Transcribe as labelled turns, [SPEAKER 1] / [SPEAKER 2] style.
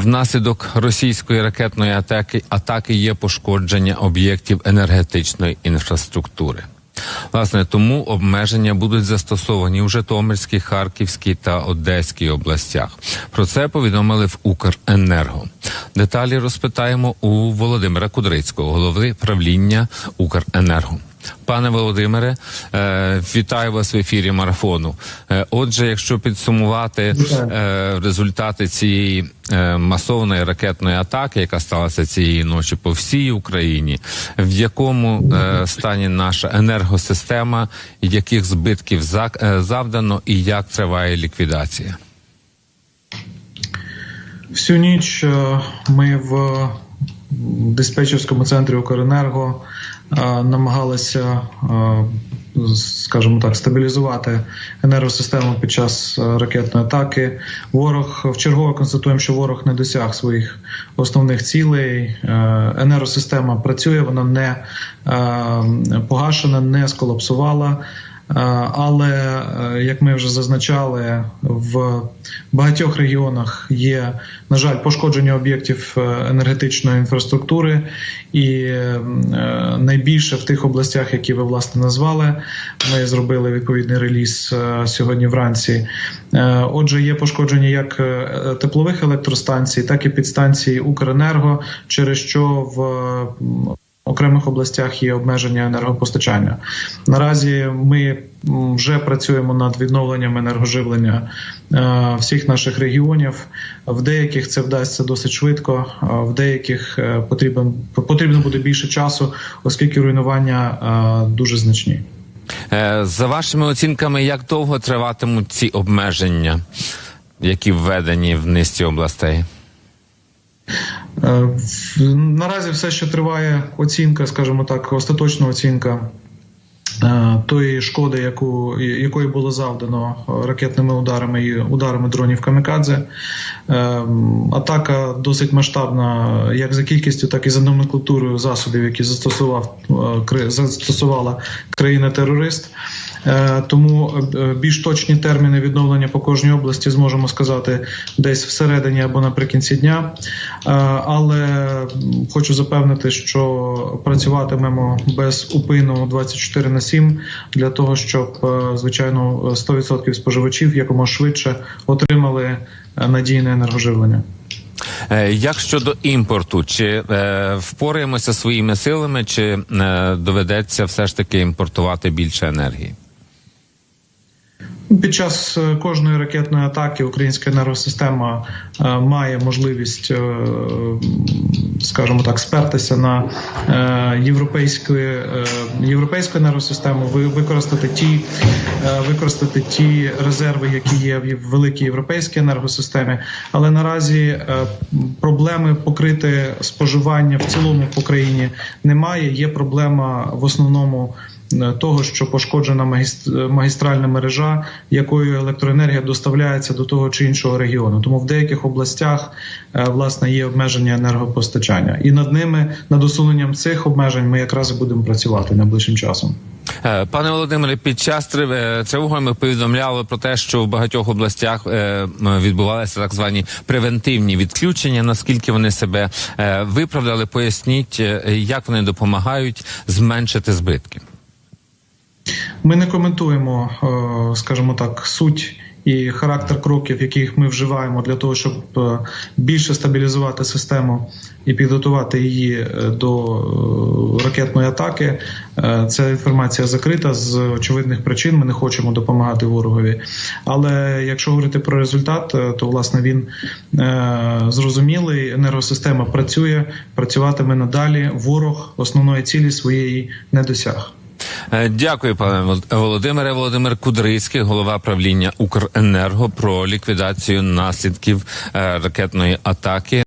[SPEAKER 1] Внаслідок російської ракетної атаки атаки є пошкодження об'єктів енергетичної інфраструктури. Власне, тому обмеження будуть застосовані в Житомирській, Харківській та Одеській областях. Про це повідомили в Укренерго. Деталі розпитаємо у Володимира Кудрицького, голови правління Укренерго. Пане Володимире, е, вітаю вас в ефірі марафону. Е, отже, якщо підсумувати е, результати цієї масованої ракетної атаки, яка сталася цієї ночі по всій Україні, в якому стані наша енергосистема, яких збитків завдано, і як триває ліквідація?
[SPEAKER 2] Всю ніч ми в диспетчерському центрі Укренерго е, намагалися, е, скажімо так, стабілізувати енергосистему під час е, ракетної атаки. Ворог вчергово констатуємо, що ворог не досяг своїх основних цілей. Енергосистема працює, вона не погашена, не сколапсувала. Е, Але е, як ми вже зазначали, в багатьох регіонах є, на жаль, пошкодження об'єктів е, енергетичної інфраструктури, і найбільше в тих областях, які ви власне назвали. Ми зробили відповідний реліз сьогодні вранці. Отже, є пошкодження як теплових електростанцій, так і підстанцій Укренерго, через що в окремих областях є обмеження енергопостачання. Наразі ми вже працюємо над відновленням енергоживлення е, всіх наших регіонів. В деяких це вдасться досить швидко, в деяких е, потрібен потрібно буде більше часу, оскільки руйнування е, дуже значні.
[SPEAKER 1] Е, За вашими оцінками, як довго триватимуть ці обмеження, які введені в низці областей?
[SPEAKER 2] Е, Наразі все, що триває оцінка, скажімо так, остаточна оцінка е, тої шкоди, яку, якої було завдано ракетними ударами і ударами дронів Камікадзе. Е, Атака досить масштабна як за кількістю, так і за номенклатурою засобів, які застосував застосувала країна-терорист. Е, Тому е, більш точні терміни відновлення по кожній області зможемо сказати десь всередині або наприкінці дня. Е, Але хочу запевнити, що працюватимемо без упину 24 на 7 для того, щоб звичайно 100% споживачів якомога швидше отримали надійне енергоживлення.
[SPEAKER 1] Як щодо імпорту, чи е, впораємося своїми силами, чи е, доведеться все ж таки імпортувати більше енергії?
[SPEAKER 2] Під час е, кожної ракетної атаки українська енергосистема е, має можливість, е, скажімо так, спертися на європейську, європейську енергосистему, ви- використати ті, використати ті резерви, які є в великій європейській енергосистемі. Але наразі проблеми покрити споживання в цілому по країні немає. Є проблема в основному того, що пошкоджена магіст- магістральна мережа, якою електроенергія доставляється до того чи іншого регіону. Тому в деяких областях е, власне є обмеження енергопостачання, і над ними, над усуненням цих обмежень, ми якраз і будемо працювати найближчим часом.
[SPEAKER 1] Е, Пане Володимире, під час трив- е, тривоги ми повідомляли про те, що в багатьох областях е, відбувалися так звані превентивні відключення. Наскільки вони себе е, виправдали? Поясніть, е, як вони допомагають зменшити збитки.
[SPEAKER 2] Ми не коментуємо, е, скажімо так, суть і характер кроків, яких ми вживаємо для того, щоб е, більше стабілізувати систему і підготувати її е, до ракетної атаки. Ця інформація закрита з очевидних причин. Ми не хочемо допомагати ворогові. Але якщо говорити про результат, то власне він зрозумілий. Енергосистема працює, працюватиме надалі. Ворог основної цілі своєї не досяг.
[SPEAKER 1] Е, Дякую, пане Володимире. Володимир Кудрицький, голова правління Укренерго, про ліквідацію наслідків е, ракетної атаки.